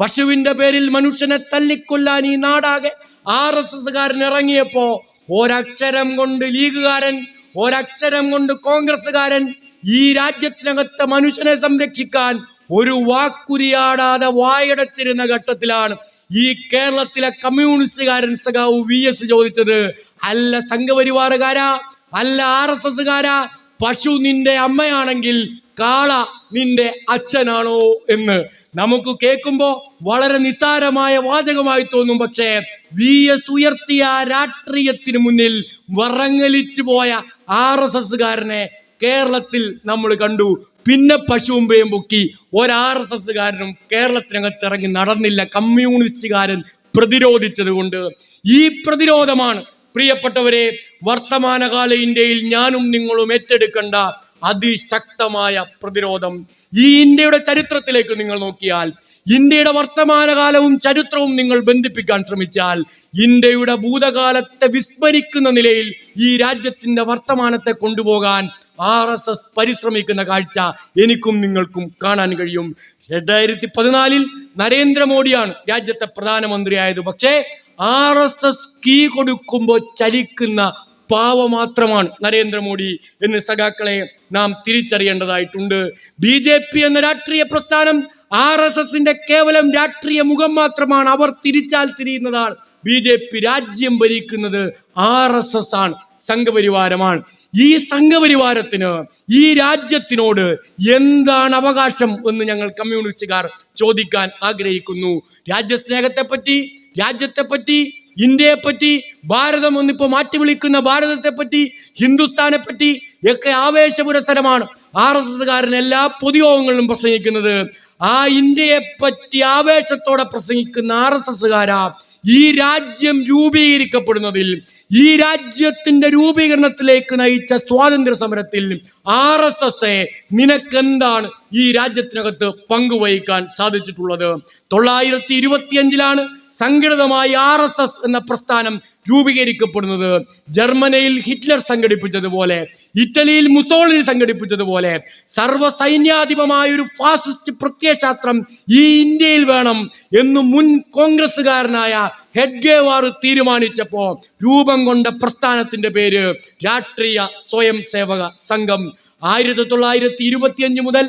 പശുവിന്റെ പേരിൽ മനുഷ്യനെ തല്ലിക്കൊല്ലാൻ ഈ നാടാകെ ആർ എസ് എസ്സുകാരൻ ഇറങ്ങിയപ്പോ ഒരക്ഷരം കൊണ്ട് ലീഗുകാരൻ ഒരക്ഷരം കൊണ്ട് കോൺഗ്രസ്സുകാരൻ ഈ രാജ്യത്തിനകത്തെ മനുഷ്യനെ സംരക്ഷിക്കാൻ ഒരു വാക്കുരിയാടാതെ വായടച്ചിരുന്ന ഘട്ടത്തിലാണ് ഈ കേരളത്തിലെ കമ്മ്യൂണിസ്റ്റുകാരൻ സഖാവ് വി എസ് ചോദിച്ചത്. അല്ല സംഘപരിവാറുകാരാ? അല്ല ആർ എസ് എസ്സുകാരാ? പശു നിന്റെ അമ്മയാണെങ്കിൽ കാള നിന്റെ അച്ഛനാണോ എന്ന്. നമുക്ക് കേൾക്കുമ്പോൾ വളരെ നിസ്സാരമായ വാചകമായി തോന്നും പക്ഷേ വി എസ് ഉയർത്തിയ രാഷ്ട്രീയത്തിന് മുന്നിൽ വറങ്ങലിച്ചു പോയ ആർ എസ് എസ്സുകാരനെ കേരളത്തിൽ നമ്മൾ കണ്ടു. പിന്നെ പശുവും പേയും പൊക്കി ഒരാർ എസ് എസ്സുകാരനും കേരളത്തിനകത്ത് ഇറങ്ങി നടന്നില്ല. കമ്മ്യൂണിസ്റ്റുകാരൻ പ്രതിരോധിച്ചത് കൊണ്ട്. ഈ പ്രതിരോധമാണ് പ്രിയപ്പെട്ടവരെ വർത്തമാനകാല ഇന്ത്യയിൽ ഞാനും നിങ്ങളും ഏറ്റെടുക്കേണ്ട അതിശക്തമായ പ്രതിരോധം. ഈ ഇന്ത്യയുടെ ചരിത്രത്തിലേക്ക് നിങ്ങൾ നോക്കിയാൽ ഇന്ത്യയുടെ വർത്തമാനകാലവും ചരിത്രവും നിങ്ങൾ ബന്ധിപ്പിക്കാൻ ശ്രമിച്ചാൽ ഇന്ത്യയുടെ ഭൂതകാലത്തെ വിസ്മരിക്കുന്ന നിലയിൽ ഈ രാജ്യത്തിന്റെ വർത്തമാനത്തെ കൊണ്ടുപോകാൻ ആർ എസ് എസ് പരിശ്രമിക്കുന്ന കാഴ്ച എനിക്കും നിങ്ങൾക്കും കാണാൻ കഴിയും. രണ്ടായിരത്തി പതിനാലിൽ നരേന്ദ്രമോദിയാണ് രാജ്യത്തെ പ്രധാനമന്ത്രിയായത്. പക്ഷേ ആർ എസ് എസ് കീ കൊടുക്കുമ്പോൾ ചലിക്കുന്ന പാവ മാത്രമാണ് നരേന്ദ്രമോദി എന്ന് സഖാക്കളെ നാം തിരിച്ചറിയേണ്ടതായിട്ടുണ്ട്. ബി ജെ പി എന്ന രാഷ്ട്രീയ പ്രസ്ഥാനം ആർ എസ് എസിന്റെ കേവലം രാഷ്ട്രീയ മുഖം മാത്രമാണ് അവർ തിരിച്ചാൽ തിരിയുന്നതാണ്. ബി ജെ പി രാജ്യം ഭരിക്കുന്നത് ആർ എസ് എസ് ആണ് സംഘപരിവാരമാണ്. ഈ സംഘപരിവാരത്തിന് ഈ രാജ്യത്തിനോട് എന്താണ് അവകാശം എന്ന് ഞങ്ങൾ കമ്മ്യൂണിസ്റ്റുകാർ ചോദിക്കാൻ ആഗ്രഹിക്കുന്നു. രാജ്യസ്നേഹത്തെ പറ്റി രാജ്യത്തെ പറ്റി ഇന്ത്യയെ പറ്റി ഭാരതം ഒന്നിപ്പോ മാറ്റി വിളിക്കുന്ന ഭാരതത്തെ പറ്റി ഹിന്ദുസ്ഥാനെ പറ്റി ഒക്കെ ആവേശപുരസരമാണ് ആർ എസ് എസ്സുകാരൻ എല്ലാ പൊതുയോഗങ്ങളിലും പ്രസംഗിക്കുന്നത്. ആ ഇന്ത്യയെ പറ്റി ആവേശത്തോടെ പ്രസംഗിക്കുന്ന ആർ എസ് എസ്സുകാരാ ഈ രാജ്യം രൂപീകരിക്കപ്പെടുന്നതിൽ ഈ രാജ്യത്തിന്റെ രൂപീകരണത്തിലേക്ക് നയിച്ച സ്വാതന്ത്ര്യ സമരത്തിൽ ആർ എസ് എസ് നിനക്കെന്താണ് ഈ രാജ്യത്തിനകത്ത് പങ്കുവഹിക്കാൻ സാധിച്ചിട്ടുള്ളത്? തൊള്ളായിരത്തി ഇരുപത്തിയഞ്ചിലാണ് സംഘടിതമായി ആർ എസ് എസ് എന്ന പ്രസ്ഥാനം രൂപീകരിക്കപ്പെടുന്നത്. ജർമ്മനിയിൽ ഹിറ്റ്ലർ സംഘടിപ്പിച്ചതുപോലെ ഇറ്റലിയിൽ മുസോളിനി സംഘടിപ്പിച്ചതുപോലെ സർവസൈന്യാധിപമായ ഒരു ഫാസിസ്റ്റ് പ്രത്യയശാസ്ത്രം ഈ ഇന്ത്യയിൽ വേണം എന്ന് മുൻ കോൺഗ്രസ്സുകാരനായ ഹെഡ്ഗേവാർ തീരുമാനിച്ചപ്പോൾ രൂപം കൊണ്ട പ്രസ്ഥാനത്തിന്റെ പേര് രാഷ്ട്രീയ സ്വയം സേവക സംഘം. ആയിരത്തി തൊള്ളായിരത്തി ഇരുപത്തിയഞ്ച് മുതൽ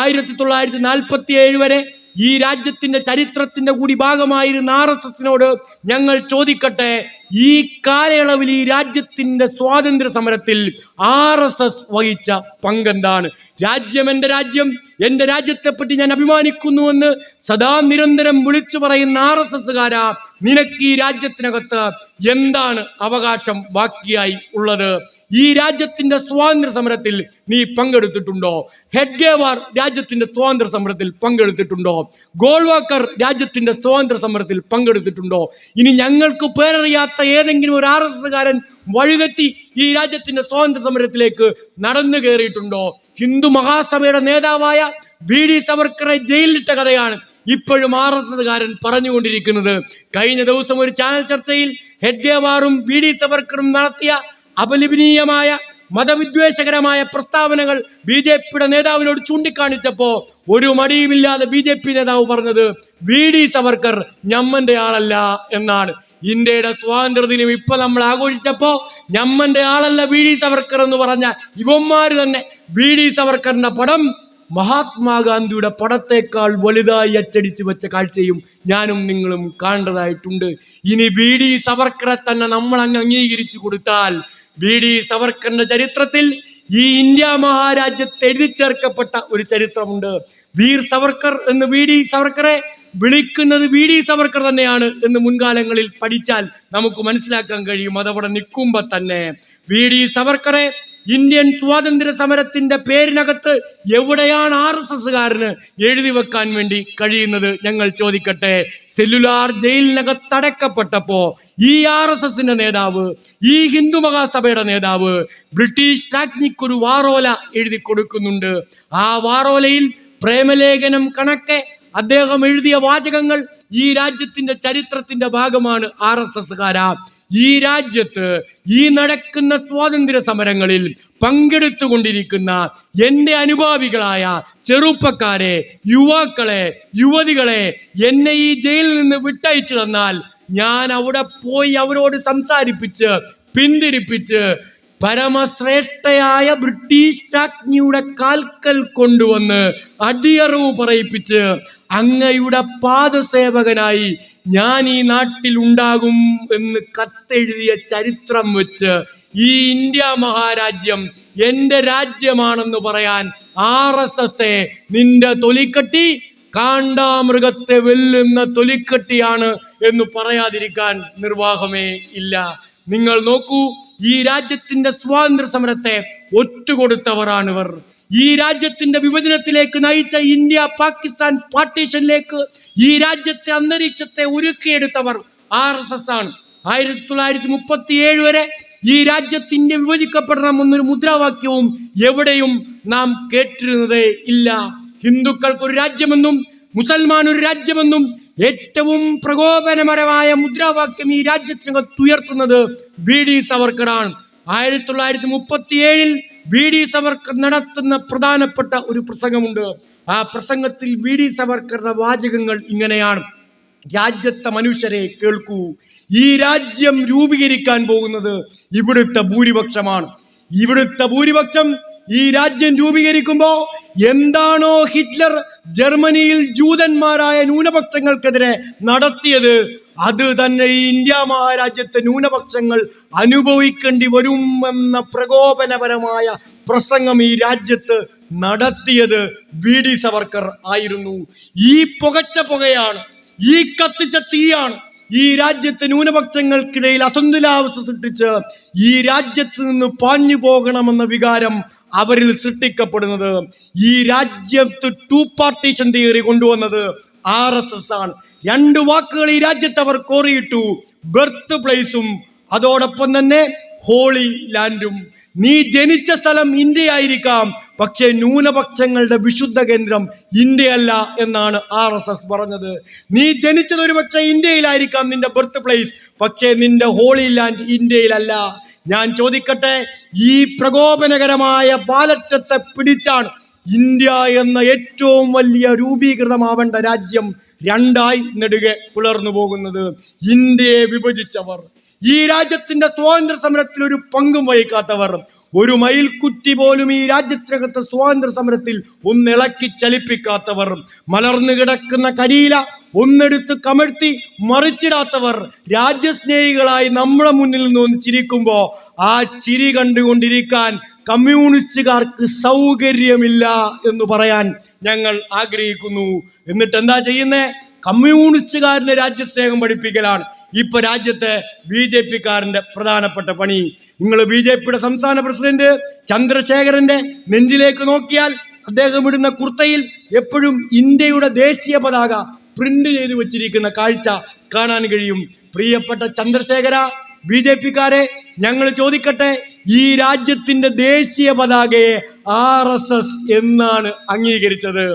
ആയിരത്തി തൊള്ളായിരത്തി നാൽപ്പത്തി ഏഴ് വരെ ഈ രാജ്യത്തിന്റെ ചരിത്രത്തിന്റെ കൂടി ഭാഗമായിരുന്ന ആർ എസ് എസിനോട് ഞങ്ങൾ ചോദിക്കട്ടെ ഈ കാലയളവിൽ ഈ രാജ്യത്തിന്റെ സ്വാതന്ത്ര്യ സമരത്തിൽ ആർ എസ് എസ് വഹിച്ച പങ്കെന്താണ്? രാജ്യം എന്റെ രാജ്യം എന്റെ രാജ്യത്തെപ്പറ്റി ഞാൻ അഭിമാനിക്കുന്നുവെന്ന് സദാ നിരന്തരം വിളിച്ചു പറയുന്ന ആർ എസ് എസ്സുകാരാ നിനക്ക് ഈ രാജ്യത്തിനകത്ത് എന്താണ് അവകാശം ബാക്കിയായി ഉള്ളത്? ഈ രാജ്യത്തിന്റെ സ്വാതന്ത്ര്യ സമരത്തിൽ നീ പങ്കെടുത്തിട്ടുണ്ടോ? ഹെഡ്ഗേവാർ രാജ്യത്തിന്റെ സ്വാതന്ത്ര്യ സമരത്തിൽ പങ്കെടുത്തിട്ടുണ്ടോ? ഗോൾവാക്കർ രാജ്യത്തിന്റെ സ്വാതന്ത്ര്യ സമരത്തിൽ പങ്കെടുത്തിട്ടുണ്ടോ? ഇനി ഞങ്ങൾക്ക് പേരറിയാത്ത ഏതെങ്കിലും ഒരു ആർ എസ് എസ്സുകാരൻ വഴിതെറ്റി ഈ രാജ്യത്തിന്റെ സ്വാതന്ത്ര്യ സമരത്തിലേക്ക് നടന്നു കയറിയിട്ടുണ്ടോ? ഹിന്ദു മഹാസഭയുടെ നേതാവായ വി ഡി സവർക്കറെ ജയിലിലിട്ട കഥയാണ് ഇപ്പോഴും ആർ എസ് എസ്സുകാരൻ പറഞ്ഞുകൊണ്ടിരിക്കുന്നത്. കഴിഞ്ഞ ദിവസം ഒരു ചാനൽ ചർച്ചയിൽ ഹെഡ്ഗേവാറും വി ഡി സവർക്കറും നടത്തിയ അപലപനീയമായ മതവിദ്വേഷകരമായ പ്രസ്താവനകൾ ബി ജെ പിയുടെ നേതാവിനോട് ചൂണ്ടിക്കാണിച്ചപ്പോ ഒരു മടിയുമില്ലാതെ ബി ജെ പി നേതാവ് പറഞ്ഞത് വി ഡി സവർക്കർ ഞമ്മന്റെ ആളല്ല എന്നാണ്. ഇന്ത്യയുടെ സ്വാതന്ത്ര്യ ദിനം ഇപ്പൊ നമ്മൾ ആഘോഷിച്ചപ്പോ ഞമ്മന്റെ ആളല്ല വി ഡി സവർക്കർ എന്ന് പറഞ്ഞ ഇവന്മാര് തന്നെ വി ഡി സവർക്കറിന്റെ പടം മഹാത്മാഗാന്ധിയുടെ പടത്തേക്കാൾ വലുതായി അച്ചടിച്ച് വെച്ച കാഴ്ചയും ഞാനും നിങ്ങളും കാണേണ്ടതായിട്ടുണ്ട് ഇനി വി ഡി സവർക്കറെ തന്നെ നമ്മൾ അങ്ങ് അംഗീകരിച്ചു കൊടുത്താൽ വി ഡി സവർക്കറിന്റെ ചരിത്രത്തിൽ ഈ ഇന്ത്യ മഹാരാജ്യത്ത് എഴുതി ചേർക്കപ്പെട്ട ഒരു ചരിത്രമുണ്ട്. വീർ സവർക്കർ എന്ന് വി ഡി സവർക്കറെ വിളിക്കുന്നത് വി ഡി സവർക്കർ തന്നെയാണ് എന്ന് മുൻകാലങ്ങളിൽ പഠിച്ചാൽ നമുക്ക് മനസ്സിലാക്കാൻ കഴിയും. അതവിടെ നിൽക്കുമ്പോൾ തന്നെ വി ഡി സവർക്കറെ ഇന്ത്യൻ സ്വാതന്ത്ര്യ സമരത്തിന്റെ പേരിനകത്ത് എവിടെയാണ് ആർ എസ് എസ്സുകാരന് എഴുതി വെക്കാൻ വേണ്ടി കഴിയുന്നത്? ഞങ്ങൾ ചോദിക്കട്ടെ. സെല്ലുലാർ ജയിലിനകത്തടക്കപ്പെട്ടപ്പോ ഈ ആർ എസ് എസിന്റെ നേതാവ് ഈ ഹിന്ദു മഹാസഭയുടെ നേതാവ് ബ്രിട്ടീഷ് രാജ്ഞിക്കൊരു വാറോല എഴുതി കൊടുക്കുന്നുണ്ട്. ആ വാറോലയിൽ പ്രേമലേഖനം കണക്കെ അദ്ദേഹം എഴുതിയ വാചകങ്ങൾ ഈ രാജ്യത്തിന്റെ ചരിത്രത്തിന്റെ ഭാഗമാണ് ആർ എസ് എസ്കാരാ. ഈ രാജ്യത്ത് ഈ നടക്കുന്ന സ്വാതന്ത്ര്യ സമരങ്ങളിൽ പങ്കെടുത്തുകൊണ്ടിരിക്കുന്ന എന്റെ അനുഭാവികളായ ചെറുപ്പക്കാരെ യുവാക്കളെ യുവതികളെ എന്നെ ഈ ജയിലിൽ നിന്ന് വിട്ടയച്ചു തന്നാൽ ഞാൻ അവിടെ പോയി അവരോട് സംസാരിപ്പിച്ച് പിന്തിരിപ്പിച്ച് പരമശ്രേഷ്ഠയായ ബ്രിട്ടീഷ് രാജ്ഞിയുടെ കാൽക്കൽ കൊണ്ടുവന്ന് അടിയറവ് പറയിപ്പിച്ച് അങ്ങയുടെ പാദസേവകനായി ഞാൻ ഈ നാട്ടിൽ ഉണ്ടാകും എന്ന് കത്തെഴുതിയ ചരിത്രം വെച്ച് ഈ ഇന്ത്യ മഹാരാജ്യം എന്റെ രാജ്യമാണെന്ന് പറയാൻ ആർ എസ് എസ് എ നിന്റെ തൊലിക്കട്ടി കാണ്ടാമൃഗത്തെ വെല്ലുന്ന തൊലിക്കട്ടിയാണ് എന്ന് പറയാതിരിക്കാൻ നിർവാഹമേ ഇല്ല. നിങ്ങൾ നോക്കൂ ഈ രാജ്യത്തിന്റെ സ്വാതന്ത്ര്യ സമരത്തെ ഒറ്റുകൊടുത്തവരാണിവർ. ഈ രാജ്യത്തിന്റെ വിഭജനത്തിലേക്ക് നയിച്ച ഇന്ത്യ പാകിസ്ഥാൻ പാർട്ടീഷനിലേക്ക് ഈ രാജ്യത്തെ അന്തരീക്ഷത്തെ ഒരുക്കിയെടുത്തവർ ആർ എസ് എസ് ആണ്. ആയിരത്തി തൊള്ളായിരത്തി മുപ്പത്തി ഏഴ് വരെ ഈ രാജ്യത്തിന്റെ വിഭജിക്കപ്പെടണം എന്നൊരു മുദ്രാവാക്യവും എവിടെയും നാം കേട്ടിരുന്നതേ ഇല്ല. ഹിന്ദുക്കൾക്ക് ഒരു രാജ്യമെന്നും മുസൽമാൻ ഒരു രാജ്യമെന്നും ഏറ്റവും പ്രകോപനപരമായ മുദ്രാവാക്യം ഈ രാജ്യത്തിനകത്ത് ഉയർത്തുന്നത് വി ഡി സവർക്കറാണ്. ആയിരത്തി തൊള്ളായിരത്തി മുപ്പത്തി ഏഴിൽ വി ഡി സവർക്കർ നടത്തുന്ന പ്രധാനപ്പെട്ട ഒരു പ്രസംഗമുണ്ട്. ആ പ്രസംഗത്തിൽ വി ഡി സവർക്കറുടെ വാചകങ്ങൾ ഇങ്ങനെയാണ്. രാജ്യത്തെ മനുഷ്യരെ കേൾക്കൂ. ഈ രാജ്യം രൂപീകരിക്കാൻ പോകുന്നത് ഇവിടുത്തെ ഭൂരിപക്ഷമാണ്. ഇവിടുത്തെ ഭൂരിപക്ഷം ഈ രാജ്യം രൂപീകരിക്കുമ്പോൾ എന്താണോ ഹിറ്റ്ലർ ജർമ്മനിയിൽ ജൂതന്മാരായ ന്യൂനപക്ഷങ്ങൾക്കെതിരെ നടത്തിയത് അത് തന്നെ ഈ ഇന്ത്യ മഹാരാജ്യത്തെ ന്യൂനപക്ഷങ്ങൾ അനുഭവിക്കേണ്ടി വരും എന്ന പ്രകോപനപരമായ പ്രസംഗം ഈ രാജ്യത്ത് നടത്തിയത് വി ഡി സവർക്കർ ആയിരുന്നു. ഈ പുകച്ച പുകയാണ് ഈ കത്തിച്ച തീയാണ് ഈ രാജ്യത്തെ ന്യൂനപക്ഷങ്ങൾക്കിടയിൽ അസന്തുലാവസ്ഥ സൃഷ്ടിച്ച് ഈ രാജ്യത്ത് നിന്ന് പാഞ്ഞു പോകണമെന്ന വികാരം അവരിൽ സൃഷ്ടിക്കപ്പെടുന്നത് ഈ രാജ്യത്ത് ടു പാർട്ടീഷൻ തിയറി കൊണ്ടുവന്നത് ആർ എസ് എസ് ആണ്. രണ്ട് വാക്കുകൾ ഈ രാജ്യത്ത് അവർ കോറിയിട്ടു. ബർത്ത് പ്ലേസും അതോടൊപ്പം തന്നെ ഹോളി ലാൻഡും നീ ജനിച്ച സ്ഥലം ഇന്ത്യ ആയിരിക്കാം പക്ഷേ ന്യൂനപക്ഷങ്ങളുടെ വിശുദ്ധ കേന്ദ്രം ഇന്ത്യയല്ല എന്നാണ് ആർ എസ് എസ് പറഞ്ഞത്. നീ ജനിച്ചത് ഒരു പക്ഷേ ഇന്ത്യയിലായിരിക്കാം നിന്റെ ബർത്ത് പ്ലേസ് പക്ഷേ നിന്റെ ഹോളി ലാൻഡ് ഇന്ത്യയിലല്ല. ഞാൻ ചോദിക്കട്ടെ ഈ പ്രകോപനകരമായ ബാലറ്റത്തെ പിടിച്ചാണ് ഇന്ത്യ എന്ന ഏറ്റവും വലിയ രൂപീകൃതമാവേണ്ട രാജ്യം രണ്ടായി നെടുകെ പിളർന്നു പോകുന്നത് ഇന്ത്യയെ വിഭജിച്ചവർ. ഈ രാജ്യത്തിന്റെ സ്വാതന്ത്ര്യ സമരത്തിൽ ഒരു പങ്കും വഹിക്കാത്തവർ. ഒരു മയിൽക്കുറ്റി പോലും ഈ രാജ്യത്തിനകത്ത് സ്വാതന്ത്ര്യ സമരത്തിൽ ഒന്നിളക്കി ചലിപ്പിക്കാത്തവർ മലർന്നു കിടക്കുന്ന കരിയില ഒന്നെടുത്ത് കമഴ്ത്തി മറിച്ചിടാത്തവർ രാജ്യസ്നേഹികളായി നമ്മളെ മുന്നിൽ നിന്ന് ചിരിക്കുമ്പോൾ ആ ചിരി കണ്ടുകൊണ്ടിരിക്കാൻ കമ്മ്യൂണിസ്റ്റുകാർക്ക് സൗകര്യമില്ല എന്ന് പറയാൻ ഞങ്ങൾ ആഗ്രഹിക്കുന്നു. എന്നിട്ട് എന്താ ചെയ്യുന്നേ? കമ്മ്യൂണിസ്റ്റുകാരന് രാജ്യസ്നേഹം പഠിപ്പിക്കലാണ്. ഇപ്പൊ രാജ്യത്തെ ബി ജെ പിക്കാരന്റെ പ്രധാനപ്പെട്ട പണി. നിങ്ങൾ ബി ജെ പിയുടെ സംസ്ഥാന പ്രസിഡന്റ് ചന്ദ്രശേഖരന്റെ നെഞ്ചിലേക്ക് നോക്കിയാൽ അദ്ദേഹം ഇടുന്ന കുർത്തയിൽ എപ്പോഴും ഇന്ത്യയുടെ ദേശീയ പതാക പ്രിന്റ് ചെയ്ത് വെച്ചിരിക്കുന്ന കാഴ്ച കാണാൻ കഴിയും. പ്രിയപ്പെട്ട ചന്ദ്രശേഖര ബി ജെ പിക്കാരെ ഞങ്ങൾ ചോദിക്കട്ടെ ഈ രാജ്യത്തിന്റെ ദേശീയ പതാകയെ ആർ എസ് എസ് എന്നാണ് അംഗീകരിച്ചത്.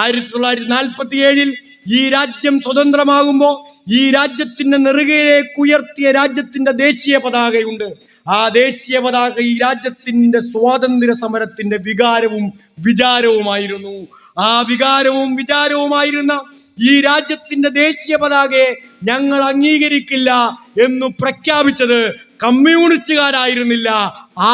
ആയിരത്തി തൊള്ളായിരത്തി നാൽപ്പത്തി ഏഴിൽ ഈ രാജ്യം സ്വതന്ത്രമാകുമ്പോൾ ഈ രാജ്യത്തിന്റെ നെറുകയിലേക്ക് ഉയർത്തിയ രാജ്യത്തിന്റെ ദേശീയ പതാകയുണ്ട്. ആ ദേശീയ പതാക ഈ രാജ്യത്തിന്റെ സ്വാതന്ത്ര്യ സമരത്തിന്റെ വികാരവും വിചാരവുമായിരുന്നു. ആ വികാരവും വിചാരവുമായിരുന്ന ഈ രാജ്യത്തിന്റെ ദേശീയ പതാകയെ ഞങ്ങൾ അംഗീകരിക്കില്ല എന്ന് പ്രഖ്യാപിച്ചത് കമ്മ്യൂണിസ്റ്റുകാരായിരുന്നില്ല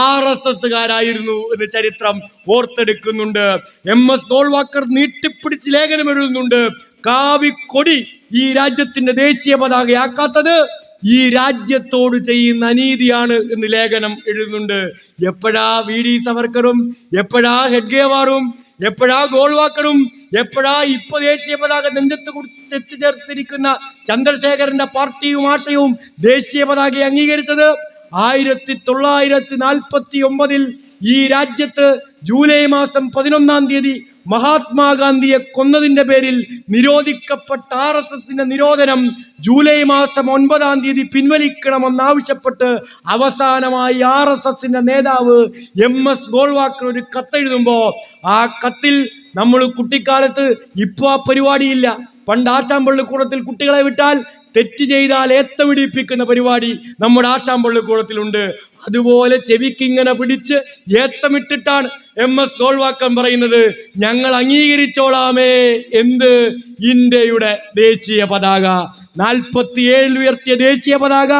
ആർ എസ് എസ്സുകാരായിരുന്നു എന്ന് ചരിത്രം ഓർത്തെടുക്കുന്നുണ്ട്. എം എസ് ഗോൾവാക്കർ നീട്ടിപ്പിടിച്ച് ലേഖനം എഴുതുന്നുണ്ട് കാവിക്കൊടി ഈ രാജ്യത്തിന്റെ ദേശീയ പതാകയാക്കാത്തത് ഈ രാജ്യത്തോട് ചെയ്യുന്ന അനീതിയാണ് എന്ന് ലേഖനം എഴുതുന്നുണ്ട്. എപ്പോഴാ വി ഡി സവർക്കറും എപ്പോഴാ ഹെഡ്ഗേവാറും എപ്പോഴാ ഗോൾവാക്കറും എപ്പോഴാ ഇപ്പൊ ദേശീയ പതാക നെഞ്ചത്ത് കൊടുത്ത് എത്തിച്ചേർത്തിരിക്കുന്ന ചന്ദ്രശേഖരന്റെ പാർട്ടിയും ആശയവും ദേശീയ പതാകയെ അംഗീകരിച്ചത് ആയിരത്തി തൊള്ളായിരത്തി നാൽപ്പത്തി ഒമ്പതിൽ ഈ രാജ്യത്ത് ജൂലൈ മാസം പതിനൊന്നാം തീയതി മഹാത്മാഗാന്ധിയെ കൊന്നതിന്റെ പേരിൽ നിരോധിക്കപ്പെട്ട ആർ എസ് എസിന്റെ നിരോധനം ജൂലൈ മാസം ഒൻപതാം തീയതി പിൻവലിക്കണമെന്നാവശ്യപ്പെട്ട് അവസാനമായി ആർ എസ് എസിന്റെ നേതാവ് എം എസ് ഗോൾവാക്കർ ഒരു കത്തെഴുതുമ്പോ ആ കത്തിൽ നമ്മൾ കുട്ടിക്കാലത്ത് ഇപ്പൊ ആ പരിപാടിയില്ല. പണ്ട് ആശാമ്പള്ളിക്കൂടത്തിൽ കുട്ടികളെ വിട്ടാൽ തെറ്റ് ചെയ്താൽ ഏത്തമിടിപ്പിക്കുന്ന പരിപാടി നമ്മുടെ ആശാമ്പള്ളിക്കൂടത്തിലുണ്ട് അതുപോലെ ചെവിക്കിങ്ങനെ പിടിച്ച് ഏത്തമിട്ടിട്ടാണ് എം എസ് ഗോൾവാക്കൻ പറയുന്നത്. ഞങ്ങൾ അംഗീകരിച്ചോളാമേ എന്ത്? ഇന്ത്യയുടെ ദേശീയ പതാക. നാൽപ്പത്തിയേഴിൽ ഉയർത്തിയ ദേശീയ പതാക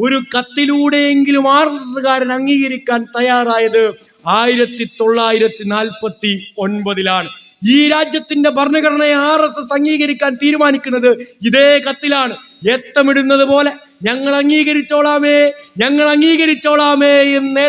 ഒരു കത്തിലൂടെയെങ്കിലും ആർ എസ് അംഗീകരിക്കാൻ തയ്യാറായത് ആയിരത്തി തൊള്ളായിരത്തി നാൽപ്പത്തി ഒൻപതിലാണ് ഈ രാജ്യത്തിന്റെ ഭരണഘടനയെ ആർ എസ് എസ് അംഗീകരിക്കാൻ തീരുമാനിക്കുന്നത് ഇതേ കത്തിലാണ്. ഏത്തമിടുന്നത് പോലെ ഞങ്ങൾ അംഗീകരിച്ചോളാമേ ഞങ്ങൾ അംഗീകരിച്ചോളാമേ എന്ന്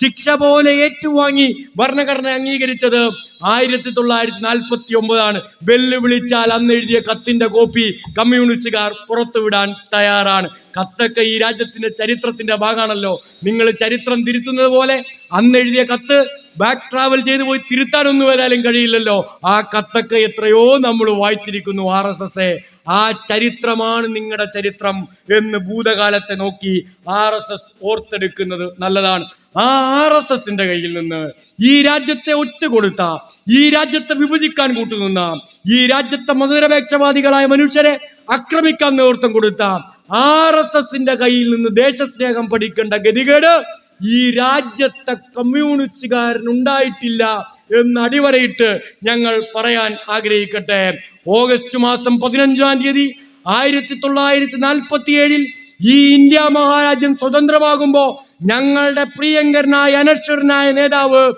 ശിക്ഷ പോലെ ഏറ്റുവാങ്ങി ഭരണഘടന അംഗീകരിച്ചത് ആയിരത്തി തൊള്ളായിരത്തി നാൽപ്പത്തി ഒമ്പതാണ് വെല്ലുവിളിച്ചാൽ അന്ന് എഴുതിയ കത്തിന്റെ കോപ്പി കമ്മ്യൂണിസ്റ്റുകാർ പുറത്തുവിടാൻ തയ്യാറാണ്. കത്തൊക്കെ ഈ രാജ്യത്തിന്റെ ചരിത്രത്തിന്റെ ഭാഗമാണല്ലോ. നിങ്ങൾ ചരിത്രം തിരുത്തുന്നത് പോലെ അന്ന് എഴുതിയ കത്ത് ബാക്ക് ട്രാവൽ ചെയ്തു പോയി തിരുത്താനൊന്നും വരാനും കഴിയില്ലല്ലോ. ആ കത്തൊക്കെ എത്രയോ നമ്മൾ വായിച്ചിരിക്കുന്നു ആർ എസ് എസ് ആ ചരിത്രമാണ് നിങ്ങളുടെ ചരിത്രം എന്ന് ഭൂതകാലത്തെ നോക്കി ആർ എസ് എസ് ഓർത്തെടുക്കുന്നത് നല്ലതാണ്. ആ ആർ എസ് എസിന്റെ കയ്യിൽ നിന്ന് ഈ രാജ്യത്തെ ഒറ്റ കൊടുത്ത ഈ രാജ്യത്തെ വിഭജിക്കാൻ കൂട്ടുനിന്ന ഈ രാജ്യത്തെ മതനിരപേക്ഷവാദികളായ മനുഷ്യരെ ആക്രമിക്കാൻ നേതൃത്വം കൊടുത്ത ആർ എസ് എസിന്റെ കയ്യിൽ നിന്ന് ദേശസ്നേഹം പഠിക്കേണ്ട ഗതികേട് ഈ രാജ്യത്തെ കമ്മ്യൂണിസ്റ്റുകാരനുണ്ടായിട്ടില്ല എന്ന് അടിവരയിട്ട് ഞങ്ങൾ പറയാൻ ആഗ്രഹിക്കട്ടെ. ഓഗസ്റ്റ് മാസം പതിനഞ്ചാം തീയതി ആയിരത്തി തൊള്ളായിരത്തി നാൽപ്പത്തി ഏഴിൽ ഈ ഇന്ത്യ മഹാരാജ്യം സ്വതന്ത്രമാകുമ്പോൾ ഞങ്ങളുടെ പ്രിയങ്കരനായ അനശ്വരനായ നേതാവ്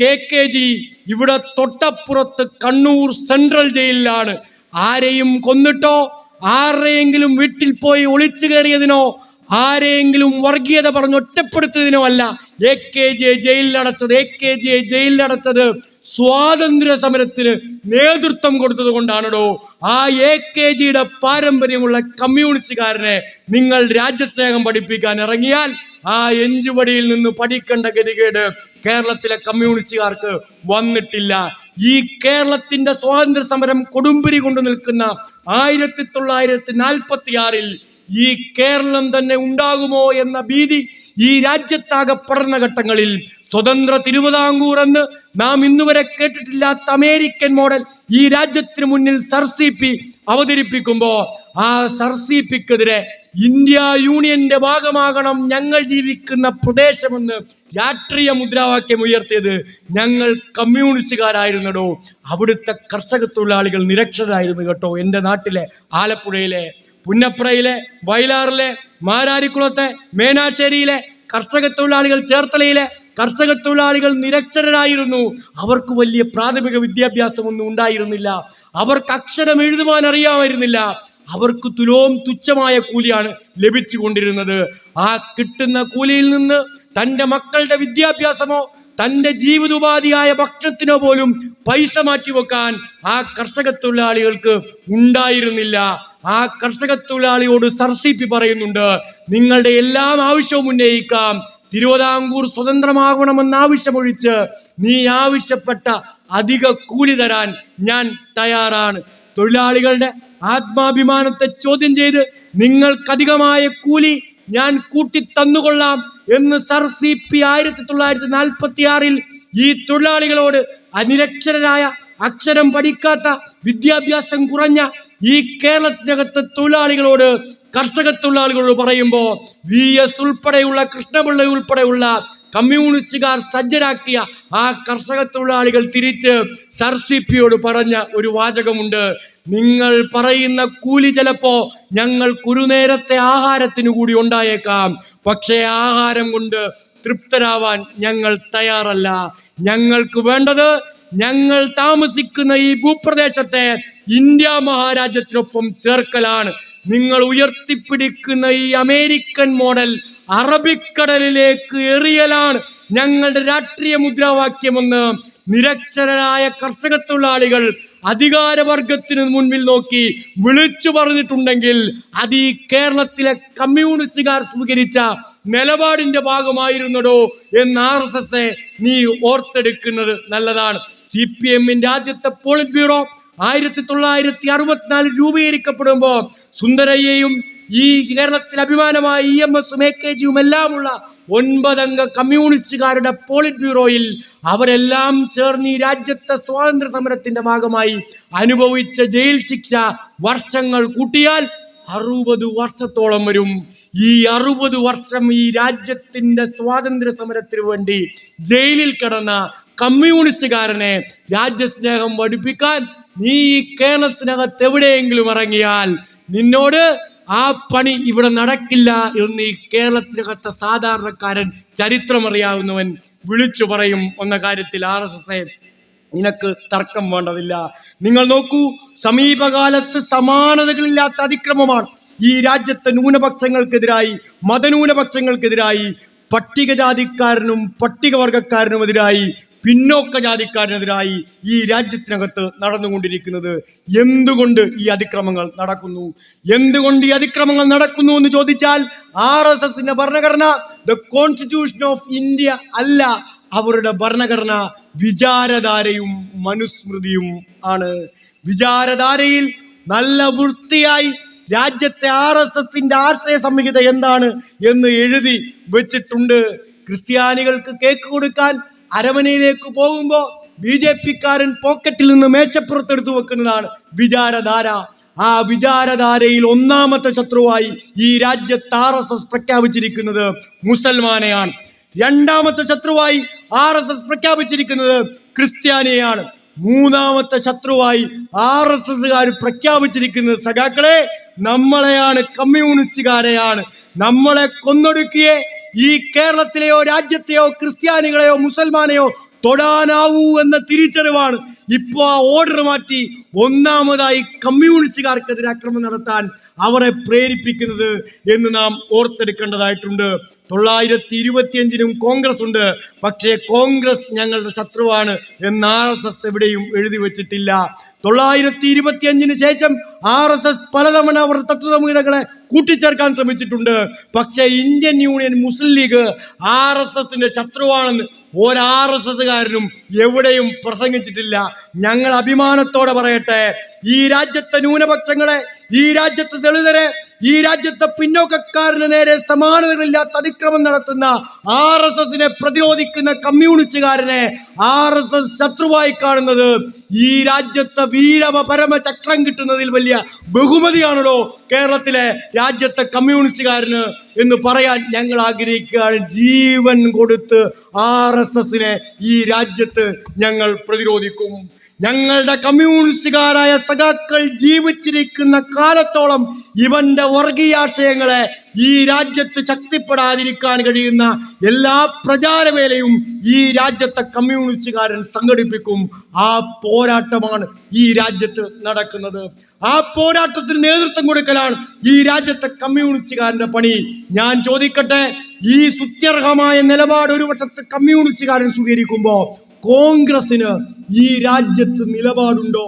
കെ കെ ജി ഇവിടെ തൊട്ടപ്പുറത്ത് കണ്ണൂർ സെൻട്രൽ ജയിലിലാണ്. ആരെയും കൊന്നിട്ടോ ആരുടെയെങ്കിലും വീട്ടിൽ പോയി ഒളിച്ചു കയറിയതിനോ ആരെയെങ്കിലും വർഗീയത പറഞ്ഞ് ഒറ്റപ്പെടുത്തതിനോ അല്ല എ കെ ജിയെ ജയിലിലടച്ചത് എ കെ ജിയെ ജയിലിലടച്ചത് സ്വാതന്ത്ര്യ സമരത്തിന് നേതൃത്വം കൊടുത്തത് കൊണ്ടാണല്ലോ ആ എ കെ ജിയുടെ പാരമ്പര്യമുള്ള കമ്മ്യൂണിസ്റ്റുകാരനെ നിങ്ങൾ രാജ്യസ്നേഹം പഠിപ്പിക്കാൻ ഇറങ്ങിയാൽ ആ എഞ്ചുപടിയിൽ നിന്ന് പഠിക്കേണ്ട ഗതികേട് കേരളത്തിലെ കമ്മ്യൂണിസ്റ്റുകാർക്ക് വന്നിട്ടില്ല. ഈ കേരളത്തിന്റെ സ്വാതന്ത്ര്യ സമരം കൊടുമ്പിരി കൊണ്ടു നിൽക്കുന്ന ആയിരത്തി തൊള്ളായിരത്തി നാൽപ്പത്തി ആറിൽ ഈ കേരളം തന്നെ ഉണ്ടാകുമോ എന്ന ഭീതി ഈ രാജ്യത്താകെ പഠന ഘട്ടങ്ങളിൽ സ്വതന്ത്ര തിരുവിതാംകൂർ എന്ന് നാം ഇന്നുവരെ കേട്ടിട്ടില്ലാത്ത അമേരിക്കൻ മോഡൽ ഈ രാജ്യത്തിന് മുന്നിൽ സർ സി പി അവതരിപ്പിക്കുമ്പോൾ ആ സർ സി പിക്കെതിരെ ഇന്ത്യ യൂണിയന്റെ ഭാഗമാകണം ഞങ്ങൾ ജീവിക്കുന്ന പ്രദേശമെന്ന് രാഷ്ട്രീയ മുദ്രാവാക്യം ഉയർത്തിയത് ഞങ്ങൾ കമ്മ്യൂണിസ്റ്റുകാരായിരുന്നടോ. അവിടുത്തെ കർഷക തൊഴിലാളികൾ നിരക്ഷരായിരുന്നു കേട്ടോ എന്റെ നാട്ടിലെ ആലപ്പുഴയിലെ പുന്നപ്രയിലെ വയലാറിലെ മാരാരിക്കുളത്തെ മേനാശ്ശേരിയിലെ കർഷക തൊഴിലാളികൾ ചേർത്തലയിലെ കർഷക തൊഴിലാളികൾ നിരക്ഷരരായിരുന്നു. അവർക്ക് വലിയ പ്രാഥമിക വിദ്യാഭ്യാസമൊന്നും ഉണ്ടായിരുന്നില്ല. അവർക്ക് അക്ഷരം എഴുതുവാൻ അറിയാമായിരുന്നില്ല. അവർക്ക് തുലോം തുച്ഛമായ കൂലിയാണ് ലഭിച്ചുകൊണ്ടിരുന്നത്. ആ കിട്ടുന്ന കൂലിയിൽ നിന്ന് തന്റെ മക്കളുടെ വിദ്യാഭ്യാസമോ തന്റെ ജീവിതോപാധിയായ ഭക്ഷണത്തിനോ പോലും പൈസ മാറ്റിവെക്കാൻ ആ കർഷക തൊഴിലാളികൾക്ക് ഉണ്ടായിരുന്നില്ല. ആ കർഷക തൊഴിലാളിയോട് സർസിപ്പി പറയുന്നുണ്ട് നിങ്ങളുടെ എല്ലാം ആവശ്യവും ഉന്നയിക്കാം. തിരുവിതാംകൂർ സ്വതന്ത്രമാകണമെന്ന് ആവശ്യമൊഴിച്ച് നീ ആവശ്യപ്പെട്ട അധിക കൂലി തരാൻ ഞാൻ തയ്യാറാണ്. തൊഴിലാളികളുടെ ആത്മാഭിമാനത്തെ ചോദ്യം ചെയ്ത് നിങ്ങൾക്കധികമായ കൂലി ഞാൻ കൂട്ടി തന്നുകൊള്ളാം എന്ന് സർ സി പി ആയിരത്തി തൊള്ളായിരത്തി നാൽപ്പത്തി ആറിൽ ഈ തൊഴിലാളികളോട് അനിരക്ഷരായ അക്ഷരം പഠിക്കാത്ത വിദ്യാഭ്യാസം കുറഞ്ഞ ഈ കേരളത്തിനകത്തെ തൊഴിലാളികളോട് കർഷക തൊഴിലാളികളോട് പറയുമ്പോൾ വി എസ് ഉൾപ്പെടെയുള്ള കൃഷ്ണപിള്ള ഉൾപ്പെടെയുള്ള കമ്മ്യൂണിസ്റ്റുകാർ സജ്ജരാക്കിയ ആ കർഷക തൊഴിലാളികൾ തിരിച്ച് സർ സി പിയോട് പറഞ്ഞ ഒരു വാചകമുണ്ട്. നിങ്ങൾ പറയുന്ന കൂലി ചിലപ്പോ ഞങ്ങൾ കുരുനേരത്തെ ആഹാരത്തിനു കൂടി ഉണ്ടായേക്കാം. പക്ഷേ ആഹാരം കൊണ്ട് തൃപ്തരാവാൻ ഞങ്ങൾ തയ്യാറല്ല. ഞങ്ങൾക്ക് വേണ്ടത് ഞങ്ങൾ താമസിക്കുന്ന ഈ ഭൂപ്രദേശത്തെ ഇന്ത്യ മഹാരാജ്യത്തിനൊപ്പം ചേർക്കലാണ്. നിങ്ങൾ ഉയർത്തിപ്പിടിക്കുന്ന ഈ അമേരിക്കൻ മോഡൽ അറബിക്കടലിലേക്ക് എറിയലാണ് ഞങ്ങളുടെ രാഷ്ട്രീയ മുദ്രാവാക്യമെന്ന് നിരക്ഷരരായ കർഷക തൊഴിലാളികൾ അധികാരവർഗത്തിന് മുൻപിൽ നോക്കി വിളിച്ചു പറഞ്ഞിട്ടുണ്ടെങ്കിൽ അത് ഈ കേരളത്തിലെ കമ്മ്യൂണിസ്റ്റുകാർ സ്വീകരിച്ച നിലപാടിന്റെ ഭാഗമായിരുന്നടോ എന്ന് ആർ എസ് എസ് നീ ഓർത്തെടുക്കുന്നത് നല്ലതാണ്. സി പി എമ്മിന്റെ ആദ്യത്തെ പോളിറ്റ് ബ്യൂറോ ആയിരത്തി തൊള്ളായിരത്തി അറുപത്തിനാലിൽ രൂപീകരിക്കപ്പെടുമ്പോൾ സുന്ദരയ്യയും ഈ കേരളത്തിൽ അഭിമാനമായ ഇ എം എസും എ കെ ജിയും എല്ലാമുള്ള ഒൻപതംഗ കമ്മ്യൂണിസ്റ്റുകാരുടെ പോളിറ്റ് ബ്യൂറോയിൽ അവരെല്ലാം ചേർന്ന് ഈ രാജ്യത്തെ സ്വാതന്ത്ര്യ സമരത്തിന്റെ ഭാഗമായി അനുഭവിച്ച ജയിൽ ശിക്ഷ വർഷങ്ങൾ കൂട്ടിയാൽ അറുപത് വർഷത്തോളം വരും. ഈ അറുപത് വർഷം ഈ രാജ്യത്തിന്റെ സ്വാതന്ത്ര്യ സമരത്തിന് വേണ്ടി ജയിലിൽ കിടന്ന കമ്മ്യൂണിസ്റ്റുകാരനെ രാജ്യസ്നേഹം പഠിപ്പിക്കാൻ നീ ഈ കേരളത്തിനകത്ത് എവിടെയെങ്കിലും ഇറങ്ങിയാൽ നിന്നോട് ആ പണി ഇവിടെ നടക്കില്ല എന്ന് ഈ കേരളത്തിനകത്തെ സാധാരണക്കാരൻ ചരിത്രമറിയാവുന്നവൻ വിളിച്ചു പറയും എന്ന കാര്യത്തിൽ ആർ എസ് എസ് നിനക്ക് തർക്കം വേണ്ടതില്ല. നിങ്ങൾ നോക്കൂ സമീപകാലത്ത് സമാനതകളില്ലാത്ത അതിക്രമമാണ് ഈ രാജ്യത്തെ ന്യൂനപക്ഷങ്ങൾക്കെതിരായി മതന്യൂനപക്ഷങ്ങൾക്കെതിരായി പട്ടികജാതിക്കാരനും പട്ടികവർഗക്കാരനുമെതിരായി പിന്നോക്ക ജാതിക്കാരനെതിരായി ഈ രാജ്യത്തിനകത്ത് നടന്നുകൊണ്ടിരിക്കുന്നത്. എന്തുകൊണ്ട് ഈ അതിക്രമങ്ങൾ നടക്കുന്നു? എന്തുകൊണ്ട് ഈ അതിക്രമങ്ങൾ നടക്കുന്നു എന്ന് ചോദിച്ചാൽ ആർ എസ് എസിന്റെ ഭരണഘടന ദ കോൺസ്റ്റിറ്റ്യൂഷൻ ഓഫ് ഇന്ത്യ അല്ല. അവരുടെ ഭരണഘടന വിചാരധാരയും മനുസ്മൃതിയും ആണ്. വിചാരധാരയിൽ നല്ല വൃത്തിയായി രാജ്യത്തെ ആർ എസ് എസിന്റെ ആശയ സംഹിത എന്താണ് എന്ന് എഴുതി വെച്ചിട്ടുണ്ട്. ക്രിസ്ത്യാനികൾക്ക് കേക്ക് കൊടുക്കാൻ അരമനയിലേക്ക് പോകുമ്പോൾ ബി ജെ പിക്കാരൻ പോക്കറ്റിൽ നിന്ന് മേച്ചപ്പുറത്തെടുത്തു വെക്കുന്നതാണ് വിചാരധാര. ആ വിചാരധാരയിൽ ഒന്നാമത്തെ ശത്രുവായി ഈ രാജ്യത്ത് ആർ എസ് എസ് പ്രഖ്യാപിച്ചിരിക്കുന്നത് മുസൽമാനെയാണ്. രണ്ടാമത്തെ ശത്രുവായി ആർ എസ് എസ് പ്രഖ്യാപിച്ചിരിക്കുന്നത് ക്രിസ്ത്യാനിയാണ് മൂന്നാമത്തെ ശത്രുവായി ആർ എസ് എസ്സുകാർ പ്രഖ്യാപിച്ചിരിക്കുന്നത് സഖാക്കളെ നമ്മളെയാണ് കമ്മ്യൂണിസ്റ്റുകാരെയാണ്. നമ്മളെ കൊന്നൊടുക്കിയേ ഈ കേരളത്തിലെയോ രാജ്യത്തെയോ ക്രിസ്ത്യാനികളെയോ മുസൽമാനെയോ തൊടാനാവൂ എന്ന തിരിച്ചറിവാണ് ഇപ്പോൾ ആ ഓർഡർ മാറ്റി ഒന്നാമതായി കമ്മ്യൂണിസ്റ്റുകാർക്കെതിരെ അക്രമം നടത്താൻ അവരെ പ്രേരിപ്പിക്കുന്നത് എന്ന് നാം ഓർത്തെടുക്കേണ്ടതായിട്ടുണ്ട്. തൊള്ളായിരത്തി ഇരുപത്തിയഞ്ചിനും കോൺഗ്രസ് ഉണ്ട്. പക്ഷേ കോൺഗ്രസ് ഞങ്ങളുടെ ശത്രുവാണ് എന്ന് ആർ എസ് എസ് എവിടെയും എഴുതി വച്ചിട്ടില്ല. തൊള്ളായിരത്തി ഇരുപത്തിയഞ്ചിന് ശേഷം ആർ എസ് എസ് പലതവണ അവർ തത്വസംഹിതകളെ കൂട്ടിച്ചേർക്കാൻ ശ്രമിച്ചിട്ടുണ്ട്. പക്ഷേ ഇന്ത്യൻ യൂണിയൻ മുസ്ലിം ലീഗ് ആർ എസ് എസിന്റെ ശത്രുവാണെന്ന് ഒരാർ എസ് എസ്സുകാരനും എവിടെയും പ്രസംഗിച്ചിട്ടില്ല. ഞങ്ങൾ അഭിമാനത്തോടെ പറയട്ടെ ഈ രാജ്യത്തെ ന്യൂനപക്ഷങ്ങളെ ഈ രാജ്യത്തെ ദളിതരെ ഈ രാജ്യത്തെ പിന്നോക്കക്കാരന് നേരെ സമാനതകളില്ലാത്ത അതിക്രമം നടത്തുന്ന ആർ എസ് എസിനെ പ്രതിരോധിക്കുന്ന കമ്മ്യൂണിസ്റ്റുകാരനെ ആർ എസ് എസ് ശത്രുവായി കാണുന്നത് ഈ രാജ്യത്തെ വീരമ പരമ ചക്രം കിട്ടുന്നതിൽ വലിയ ബഹുമതിയാണല്ലോ കേരളത്തിലെ രാജ്യത്തെ കമ്മ്യൂണിസ്റ്റുകാരന് എന്ന് പറയാൻ ഞങ്ങൾ ആഗ്രഹിക്കുകയാണ്. ജീവൻ കൊടുത്ത് ആർ എസ് എസിനെ ഈ രാജ്യത്ത് ഞങ്ങൾ പ്രതിരോധിക്കും. ഞങ്ങളുടെ കമ്മ്യൂണിസ്റ്റുകാരായ സഖാക്കൾ ജീവിച്ചിരിക്കുന്ന കാലത്തോളം ഇവന്റെ വർഗീയാശയങ്ങളെ ഈ രാജ്യത്ത് ശക്തിപ്പെടാതിരിക്കാൻ കഴിയുന്ന എല്ലാ പ്രചാരവേലയും ഈ രാജ്യത്തെ കമ്മ്യൂണിസ്റ്റുകാരൻ സംഘടിപ്പിക്കും. ആ പോരാട്ടമാണ് ഈ രാജ്യത്ത് നടക്കുന്നത്. ആ പോരാട്ടത്തിന് നേതൃത്വം കൊടുക്കലാണ് ഈ രാജ്യത്തെ കമ്മ്യൂണിസ്റ്റുകാരന്റെ പണി. ഞാൻ ചോദിക്കട്ടെ ഈ സുത്യർഹമായ നിലപാട് ഒരു വർഷത്തെ കമ്മ്യൂണിസ്റ്റുകാരൻ സ്വീകരിക്കുമ്പോൾ കോൺഗ്രസിന് ഈ രാജ്യത്ത് നിലപാടുണ്ടോ?